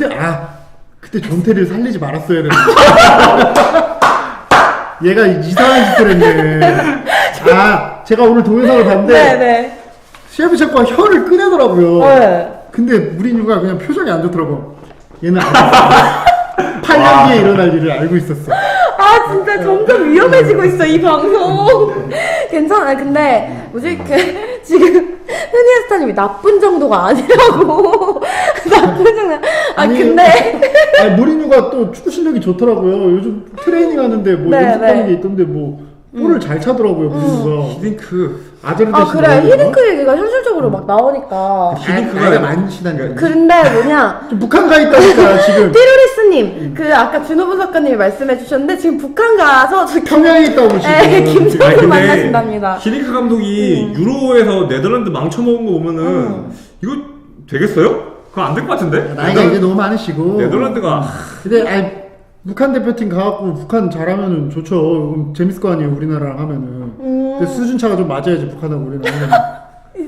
존태 아 그때 존태를 살리지 말았어야 되는데 얘가 이상한 짓을 했네 아 제가 오늘 동영상을 봤는데 네네. 셰프체코가 혀를 꺼내더라고요 네. 근데 무리뉴가 그냥 표정이 안 좋더라고 얘는 알았어 8년 뒤에 일어날 일을 알고 있었어 아 진짜 점점 위험해지고 있어 이 방송. 괜찮아. 근데 뭐지 그 지금 흔히스타님이 나쁜 정도가 아니라고. 정도. 아. 아니, 근데. 아니 무리뉴가 또 축구 실력이 좋더라고요. 요즘 트레이닝 하는데 뭐 네, 연습하는 네. 게 있던데 뭐 볼을 잘 차더라고요 무리뉴가. 히딩크. 아제르 아 그래 히딩크 얘기가 현실적으로 막 나오니까. 히딩크가 나이가 많으시다니까 근데 뭐냐? 좀 북한 가 있다니까 지금. 띠로리스님 그 아까 준호분 작가님이 말씀해 주셨는데 지금 북한 가서 저 평양에 있다고 지금. 에 아니, 김정은 근데 만나신답니다. 히딩크 감독이 유로에서 네덜란드 망쳐먹은 거 보면은 음. 이거 되겠어요? 그건 안될 것 같은데? 나이가 이제 너무 많으시고 네덜란드가 근데 아니 북한 대표팀 가갖고 북한 잘하면은 좋죠 그럼 재밌을 거 아니에요 우리나라랑 하면은 음. 근데 수준 차가 좀 맞아야지 북한하고 우리나라는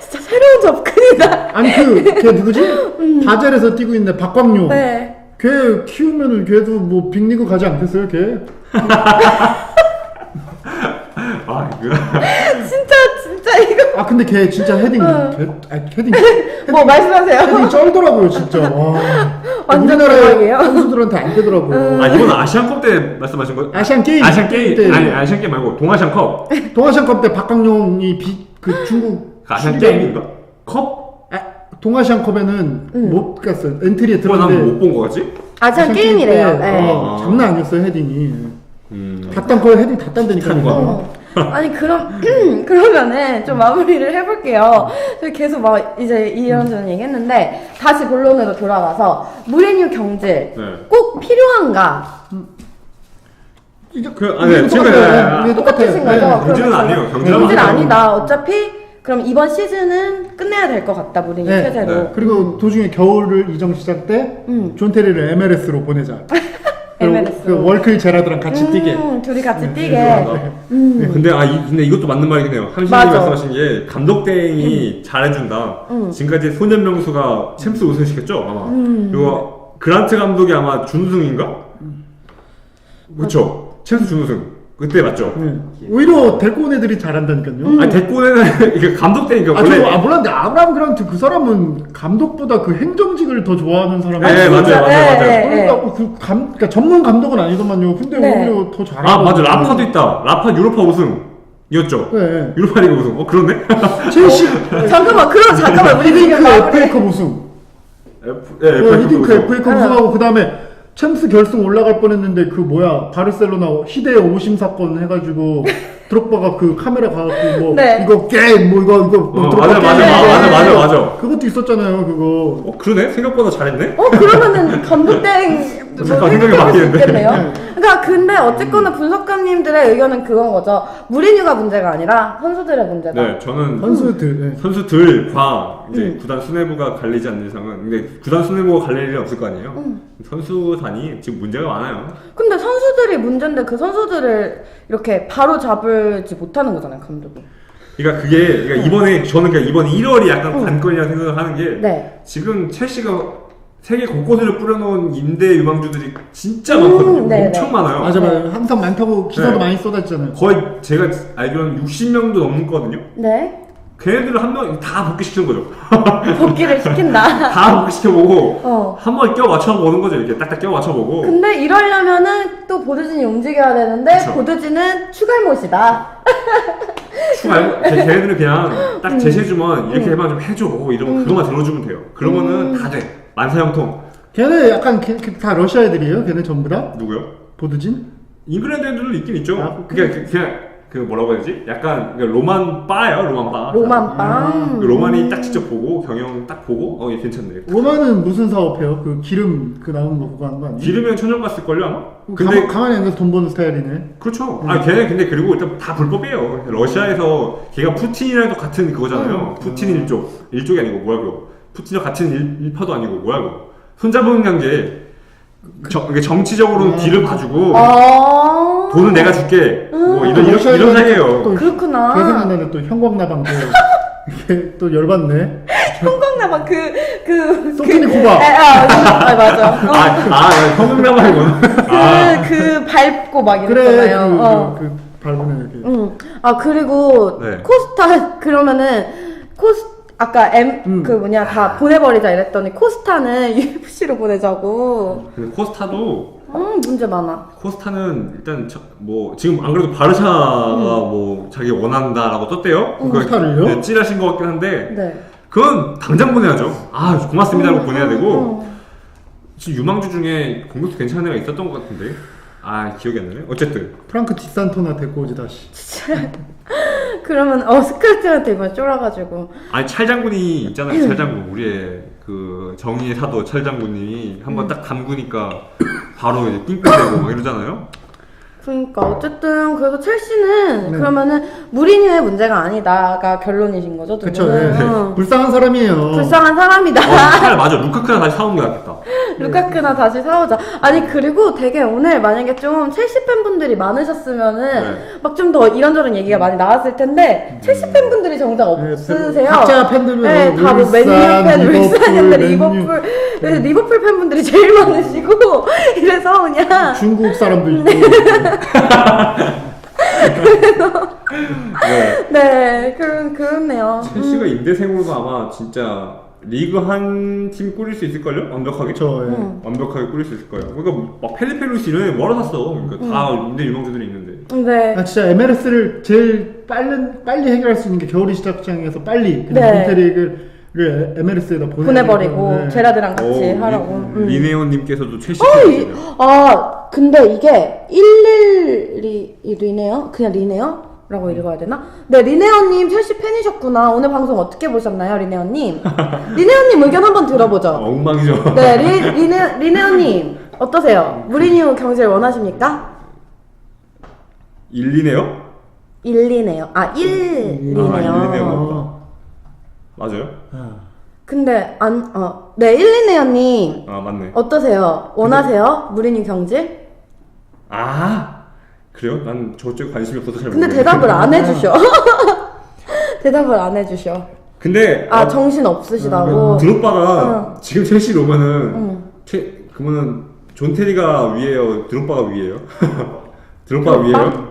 진짜 새로운 접근이다. 아니 그 걔 누구지 바젤에서 뛰고 있는 박광용 음. 네. 걔 키우면은 걔도 뭐 빅리그 가지 않겠어요 걔 아 이거 진짜 진짜 이거 아 근데 걔 진짜 헤딩 어. 걔, 아니 헤딩 뭐 말씀하세요. 헤딩 쩔더라고요 진짜 와 완전 우리나라 대박이에요. 선수들한테 안 되더라고요 아 이건 아시안컵 때 말씀하신 거예요? 아시안 게임 아시안 게임 때 아니 아시안 게임 말고 동아시안컵 동아시안컵 때 박광용이 비, 그 중국 그 아시안 게임인가? 컵? 아, 동아시안컵에는 음. 못 갔어요. 엔트리에 들어갔는데 한번 못본 거 같지? 아시안 게임 게임이래요. 때, 네. 어, 장난 아니었어요 헤딩이. 음. 다 딴 거에 헤딩 다 딴다니까. 어. 아니 그럼 그러면은 좀 마무리를 해볼게요. 저희 계속 막 이제 이런저런 얘기했는데 다시 본론으로 돌아와서 무리뉴 경질 네. 꼭 필요한가? 이게 그, 아, 네, 지금, 똑같아요. 네, 이게 똑같으신. 거죠? 네. 경질은 아니에요. 저희- 경질은 경질 아니에요. 아니다. 어차피 그럼 이번 시즌은 끝내야 될 것 같다 무리뉴 네, 체제로. 네. 그리고 도중에 겨울을 이정 시작 때 음. 존 테리를 MLS로 보내자. 그 월클 제라드랑 같이 뛰게. 음, 둘이 같이 네, 뛰게. 네, 음. 근데 아 이, 근데 이것도 맞는 말이긴 해요. 함신이 맞아. 말씀하신 게 감독 대행이 잘해준다. 음. 지금까지 소년 명수가 챔스 우승시켰죠 아마. 음. 그리고 그란트 감독이 아마 준우승인가? 그렇죠. 챔스 준우승 그때 맞죠. 네. 오히려 데리고 온 애들이 잘한다니까요. 음. 아니 데꼬는 이게 감독 대행이니까 아, 원래 저도 아, 몰랐는데 아브라함 그란트 그 사람은 감독보다 그 행정직을 더 좋아하는 사람이 네, 맞아요? 맞아요, 맞아요. 네, 네. 그러니까 그 감, 그러니까 전문 감독은 아니더만요. 근데 네. 오히려 더 잘하고. 아 맞아 라파도 있다. 라파 유로파 우승 이었죠. 네. 유로파 리그 우승. 어 그렇네. 첼시 잠깐만, 그럼 잠깐만 우리 마무리. FA컵 우승. F, 예, 어, 히딩크 우승. FA컵 네. 우승하고 그 다음에 챔스 결승 올라갈 뻔했는데 그 뭐야 바르셀로나 희대 오심 사건 해가지고 드록바가 그 카메라 가갖고 뭐 네. 이거 게임 뭐 이거 이거 뭐 어, 맞아, 맞아, 맞아, 맞아, 이거. 맞아. 그것도 있었잖아요 그거. 어 그러네. 생각보다 잘했네. 어 그러면은 감독땡 뭐 잠깐 생각이 바뀌는데. 그러니까 근데 어쨌거나 분석가님들의 의견은 그건 거죠. 무리뉴가 문제가 아니라 선수들의 문제다. 네, 저는 선수들 네. 선수들 과 이제 음. 구단 수뇌부가 갈리지 않는 이상은 근데 구단 수뇌부가 갈릴 일은 없을 거 아니에요. 음. 선수단이 지금 문제가 많아요. 근데 선수들이 문제인데 그 선수들을 이렇게 바로 잡을지 못하는 거잖아요, 감독이. 그러니까 그게 그러니까 이번에 저는 그러니까 이번에 1월이 약간 음. 관건이라 생각을 하는 게 네. 지금 첼시가 세계 곳곳으로 뿌려놓은 임대 유망주들이 진짜 음, 많거든요. 네, 엄청 네. 많아요. 맞아 맞아 항상 많다고 기사도 네. 많이 쏟았잖아요. 거의 제가 알기로는 60명도 넘거든요. 네. 걔네들을 한 명 다 복귀시키는 거죠. 복귀를 시킨다. 다 복귀시켜보고 어. 한 번 껴 맞춰보는 거죠. 이렇게 딱딱 껴 맞춰보고. 근데 이러려면은 또 보드진이 움직여야 되는데 그쵸. 보드진은 추갈못이다. 추가 걔- 걔네들은 그냥 음. 딱 제시해주면 이렇게 해봐 좀 해줘 이러면 그것만 들어주면 돼요. 그러면은 음. 다 돼. 만사형통. 걔네 약간 걔- 걔다 러시아 애들이에요. 걔네 전부 다 누구요? 보드진. 잉글랜드 애들도 있긴 있죠. 아, 그냥 그- 그냥 그 뭐라고 해야 되지? 약간 그 로만 바예요, 로만 바. 로만 빵. 그 로만이 딱 직접 보고 경영 딱 보고 어 얘 괜찮네. 로마는 무슨 사업해요? 그 기름 그 나오는 거 그거 하는 거 아니에요? 기르면 천정 갔을 걸요 아마. 근데 근데 가만히 앉아서 돈 버는 스타일이네. 그렇죠. 아 걔네 근데 그리고 일단 다 불법이에요. 러시아에서 걔가 푸틴이랑 똑같은 그거잖아요. 푸틴 일족 일족이 아니고 뭐야 그거. 푸틴이랑 같은 일, 일파도 아니고 뭐야 그거. 손잡은 관계. 정, 이게 정치적으로는 아. 뒤를 봐주고 아. 돈은 내가 줄게. 뭐 이런 이런 러시아 이런 사이예요. 또 그렇구나. 그 생각나네 또 형광나방도 이게 또 열받네. 형광나방 그 그 소피니 쿠바. 아, 아, 맞아. 어. 아, 아, 형광나방이구나. 아, 그, 그 밟고 막 그래 이랬잖아요. 그, 어. 그, 그 밟으면 이렇게 응. 아 그리고 네. 코스타 그러면은 코스 아까 M 음. 그 뭐냐 다 보내버리자 이랬더니 코스타는 UFC로 보내자고. 근데 코스타도 음 문제 많아. 코스타는 일단 저- 뭐 지금 안 그래도 바르샤가 뭐 자기 원한다라고 떴대요. 음. 코스타를요? 네, 찌라신 것 같긴 한데 네. 그건 당장 보내야죠. 아 고맙습니다라고 음, 보내야 음, 되고 음. 지금 유망주 중에 공격도 괜찮은 애가 있었던 것 같은데 아 기억이 안 나네. 어쨌든 프랑크 디산토나 데리고 오지 다시 그러면 어 스크래치한테 이번 쫄아가지고. 아니 찰 장군이 있잖아요. 찰 장군 우리의 그 정의의 사도 찰 장군님이 음. 한번 딱 담그니까 바로 삥삥대고 막 이러잖아요. 그러니까 어쨌든 그래서 첼시는 네. 그러면은 무리뉴의 문제가 아니다가 결론이신 거죠, 두 그쵸 분은? 예. 응. 불쌍한 사람이에요 불쌍한 사람이다. 어, 차라리 맞아. 루카크나 다시 게 낫겠다. 루카크나 다시 사오자. 아니 그리고 되게 오늘 만약에 좀 첼시 팬분들이 많으셨으면은 네. 막 좀 더 이런저런 얘기가 많이 나왔을 텐데 첼시 팬분들이 정작 네, 없으세요. 각자 팬들은 네, 뭐 다뭐 맨유 울산, 팬, 울산인데 리버풀, 리버풀, 네, 리버풀 팬분들이 제일 많으시고 이래서 그냥 중국 사람도 있고 네. 네 그런 그렇네요. 첼시가 임대생으로도 아마 진짜 리그 한 팀 꾸릴 수 있을걸요? 완벽하게? 그쵸 예. 음. 완벽하게 꾸릴 수 있을 거예요. 그러니까 막 펠리페 루시는 뭐라 샀어. 그러니까 다 음. 임대 유망주들이 있는데. 네. 아 진짜 MLS를 제일 빨리 빨리 해결할 수 있는 게 겨울이 시작장에서 빨리 그냥 네. 본태리그 를 MLS에다 보내버리고 제라드랑 같이 어, 하라고. 리, 음. 리네오님께서도 첼시 어, 이. 아, 근데 이게 11리, 리네요? 그냥 리네요? 라고 읽어야 되나? 네, 리네어님 첼시 팬이셨구나. 오늘 방송 어떻게 보셨나요, 리네어님? 리네어님 의견 한번 어, 들어보죠. 엉망이죠. 네, 리, 리네, 리네어님, 어떠세요? 무리뉴 경질 원하십니까? 일리네요? 1, 리네요. 아, 1, 리네요. 아, 일리네요. 어. 맞아요? 아. 근데, 안, 어, 네, 1, 리네어님, 아 맞네. 어떠세요? 원하세요? 무리뉴 경질? 아 그래요? 난 저쪽에 관심이 없어서 잘 근데 모르겠네. 대답을 안 해주셔. 대답을 안 해주셔. 근데 아 어, 정신 없으시다고. 드롭바가 지금 첼시로 오면은 응. 체, 그러면은 존 테리가 위에요. 드롭바가 위에요. 드롭바가 드롭바? 위에요.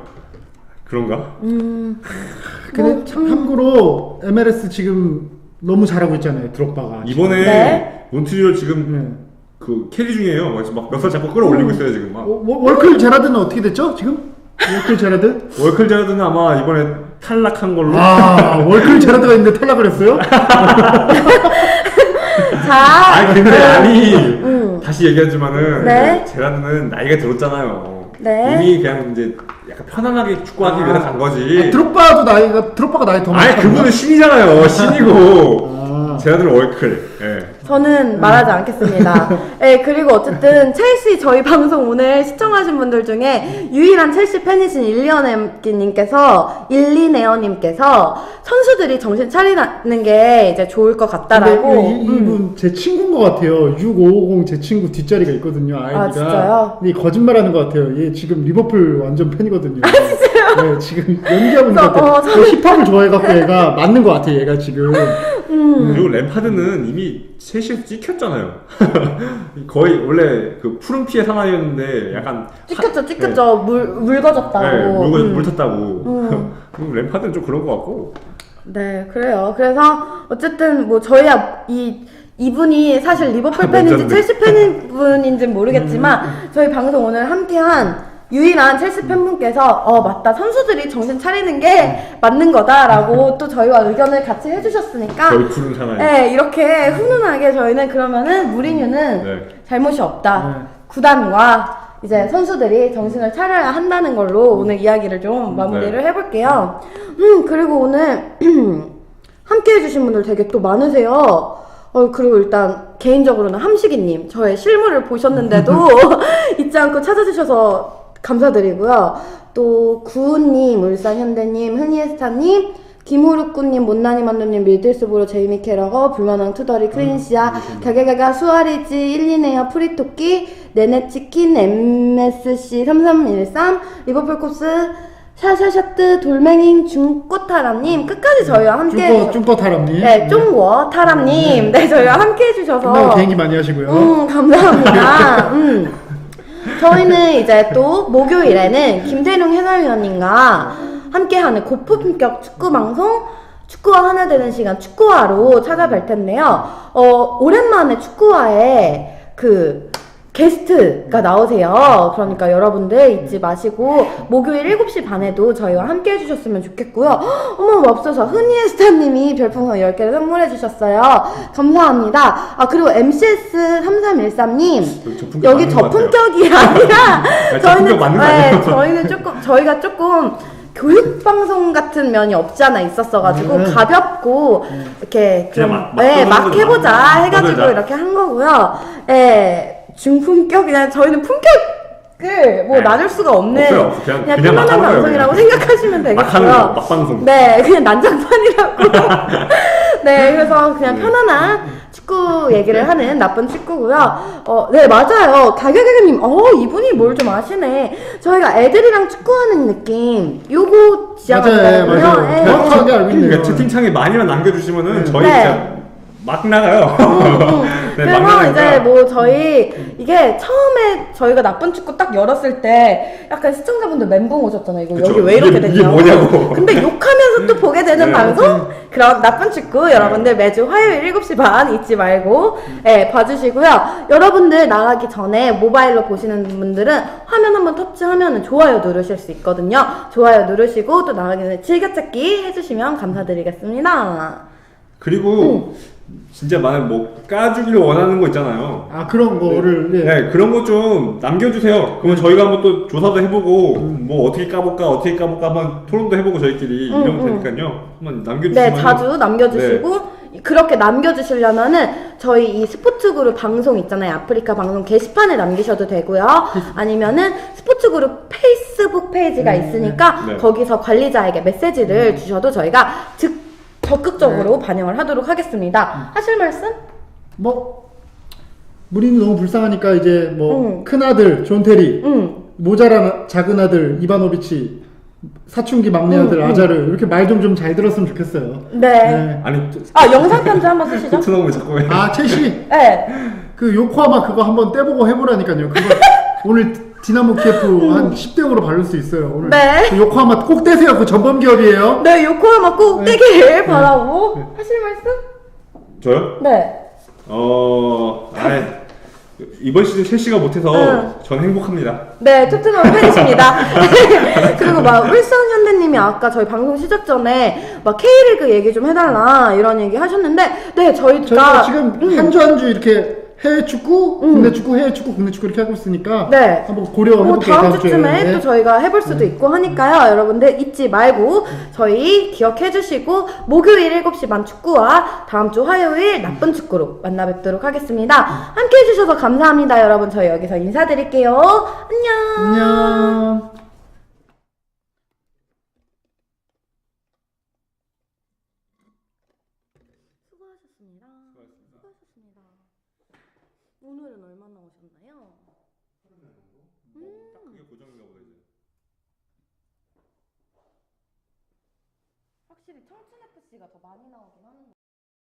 그런가? 음. 근데 뭐, 참 참고로 MLS 지금 너무 잘하고 있잖아요 드롭바가 이번에 네. 몬트리올 지금 네. 그 캐리 중이에요. 몇살 자꾸 끌어올리고 있어요 지금 막. 워- 워- 월클 제라드는 어떻게 됐죠 지금? 월클 제라드? 월클 제라드는 아마 이번에 탈락한 걸로. 아 월클 제라드가 있는데 탈락을 했어요? 자. 아니 근데 아니 음. 다시 얘기하지만은 네. 제라드는 나이가 들었잖아요. 네. 이미 그냥 이제 약간 편안하게 축구하기 위해서 간 거지. 아, 드롭바도 나이가 드롭바가 나이 더 아니 많잖아. 그분은 신이잖아요. 신이고 아. 제라드는 월클. 예. 저는 말하지 않겠습니다. 네, 그리고 어쨌든 첼시 저희 방송 오늘 시청하신 분들 중에 유일한 첼시 팬이신 일리어님께서 일리네어님께서 선수들이 정신 차리는 게 이제 좋을 것 같다라고. 근데 이, 음. 이분 제 친구인 것 같아요. 6550 제 친구 뒷자리가 있거든요. 아이디가. 아, 진짜요? 근데 거짓말하는 것 같아요. 얘 지금 리버풀 완전 팬이거든요. 아 진짜요? 네, 지금 연기하고 있는 것 같아요. 어, 그 힙합을 좋아해갖고 얘가 맞는 것 같아. 얘가 지금. 음. 그리고 램파드는 이미 셋이서 찍혔잖아요. 거의 원래 그 푸른 피의 사나이였는데 약간 찍혔죠, 찍혔죠. 물, 묽어졌다고. 네, 물, 음. 물 탔다고. 음. 그리고 램파드는 좀 그런 것 같고. 네, 그래요. 그래서 어쨌든 뭐 저희야 이 이분이 사실 리버풀 아, 팬인지 첼시 팬분인지 는 모르겠지만 저희 방송 오늘 함께한 유일한 첼시 팬분께서 어 맞다 선수들이 정신 차리는 게 맞는 거다라고 또 저희와 의견을 같이 해주셨으니까 푸른 사나이. 네 이렇게 훈훈하게 저희는 그러면은 무리뉴는 네. 잘못이 없다 네. 구단과 이제 선수들이 정신을 차려야 한다는 걸로 오늘 이야기를 좀 마무리를 네. 해볼게요. 음 그리고 오늘 함께 해주신 분들 되게 또 많으세요. 어 그리고 일단 개인적으로는 함식이님 저의 실물을 보셨는데도 잊지 않고 찾아주셔서 감사드리고요. 또 구우님, 울산현대님, 흔히에스타님, 김우르꾸님, 못난이 만두님, 밀들스브로 제이미 캐러거, 불만왕 투더리, 크린시아, 가게가가, 수아리지, 1리네어, 프리토끼, 네네치킨, MSC 3313, 리버풀 코스, 샤샤샤트 돌멩잉 중꽃타람님 끝까지 저희와 함께 쭈꺼 해주셔- 쭈꺼 타람님. 네, 쫑워 타람님 네 저희와 함께 해주셔서 끝나고 비행기 많이 하시고요. 음, 감사합니다. 음. 저희는 이제 또 목요일에는 김태룡 해설위원님과 함께하는 고품격 축구 방송 축구와 하나 되는 시간 축구화로 찾아뵐 텐데요. 어, 오랜만에 축구화에 그 게스트가 나오세요. 그러니까 여러분들 잊지 마시고 목요일 7시 반에도 저희와 함께 해주셨으면 좋겠고요. 헉, 어머 맙소사 흔히에스타님이 별풍선 10개를 선물해 주셨어요. 감사합니다. 아 그리고 MCS 3313님 저여기 품격 맞는 것 같아요. 저품격이 아니라 저 저희는 품격 맞는 거 네, 아니에요? 저희는 조금 저희가 조금 교육 방송 같은 면이 없지 않아 있었어가지고 네. 가볍고 이렇게 좀 그냥 막- 막 네, 막 해보자 막 해가지고 떠들자. 이렇게 한 거고요. 예, 중품격 그냥 저희는 품격을 뭐 네. 나눌 수가 없는 없어요, 없어요. 그냥- 그냥 그냥 막 편안한 하는 거예요, 방송이라고. 생각하시면 막 하는 거, 되겠고요. 막방송. 네, 그냥 난장판이라고. 네, 그래서 그냥 네. 편안한 축구 얘기를 하는 나쁜 축구고요. 어, 네, 맞아요. 가격가격님, 어, 이분이 뭘 좀 아시네. 저희가 애들이랑 축구하는 느낌, 요거. 맞아요, 맞아요. 예, 정확하게 예. 알고 있네요. 그러니까 채팅창에 많이만 남겨주시면은 저희 네. 진짜 막 나가요. 네, 막 그래서 나가니까. 이제 뭐 저희 이게 처음에 저희가 나쁜 축구 딱 열었을 때 약간 시청자분들 멘붕 오셨잖아요. 이거 그쵸. 여기 왜 이렇게 이게- 이게 됐냐고. 뭐냐고. 근데 욕하면서 또 보게 되는 네. 방송 그런 나쁜 축구 여러분들 매주 화요일 7시 반 잊지 말고 예, 봐주시고요. 여러분들 나가기 전에 모바일로 보시는 분들은 화면 한번 터치하면 좋아요 누르실 수 있거든요. 좋아요 누르시고 또 나가기 전에 즐겨찾기 해주시면 감사드리겠습니다. 그리고 진짜 만약 뭐 까주기를 원하는 거 있잖아요. 아 그런 거를 예. 네, 그런 거 좀 남겨주세요. 그러면 저희가 한번 또 조사도 해보고, 뭐 어떻게 까볼까, 어떻게 까볼까 한번 토론도 해보고 저희끼리 음, 이러면 음. 되니까요. 한번 남겨주시면. 네, 자주 남겨주시고 그렇게 남겨주시려면은 저희 이 스포츠 그룹 방송 있잖아요. 아프리카 방송 게시판에 남기셔도 되고요. 아니면은 스포츠 그룹 페이스북 페이지가 있으니까 네. 거기서 관리자에게 메시지를 주셔도 저희가 즉 적극적으로 반영을 하도록 하겠습니다. 하실 말씀? 뭐 무리는 너무 불쌍하니까 이제 뭐 응. 큰 아들 존 테리, 응. 모자란 작은 아들 이바노비치, 사춘기 막내 응, 아들 응. 아자르 이렇게 말 좀 좀 잘 들었으면 좋겠어요. 네. 네. 아니, 또- 아 영상 편지 한번 쓰시죠. 토트넘을 자꾸 해. 아 채시 네. 그 요코하마 그거 한번 떼보고 해보라니까요. 그거 오늘 디나모 키예프 한 10대 0으로 바를 수 있어요. 오늘 네. 그 요코하마 꼭 떼세요. 그 전범 기업이에요. 네, 요코하마 꼭 네. 떼길 바라고 하실 말씀? 저요? 네. 어, 아 이번 시즌 첼시가 못해서 응. 전 행복합니다. 네, 토트넘 팬이십니다. 그리고 막 울산 현대님이 아까 저희 방송 시작 전에 막 K리그 얘기 좀 해달라 이런 얘기 하셨는데, 네 저희가 저희가 지금 음, 한주 한 주 이렇게 해외 축구, 음. 국내 축구, 해외 축구, 국내 축구 이렇게 하고 있으니까 네. 한번 고려해볼게요. 뭐 다음 주에. 주쯤에 네. 또 저희가 해볼 수도 있고 하니까요. 여러분들 잊지 말고 저희 기억해 주시고 목요일 7시 반 축구와 다음 주 화요일 나쁜 축구로 만나 뵙도록 하겠습니다. 함께 해주셔서 감사합니다, 여러분. 저희 여기서 인사드릴게요. 안녕. 안녕.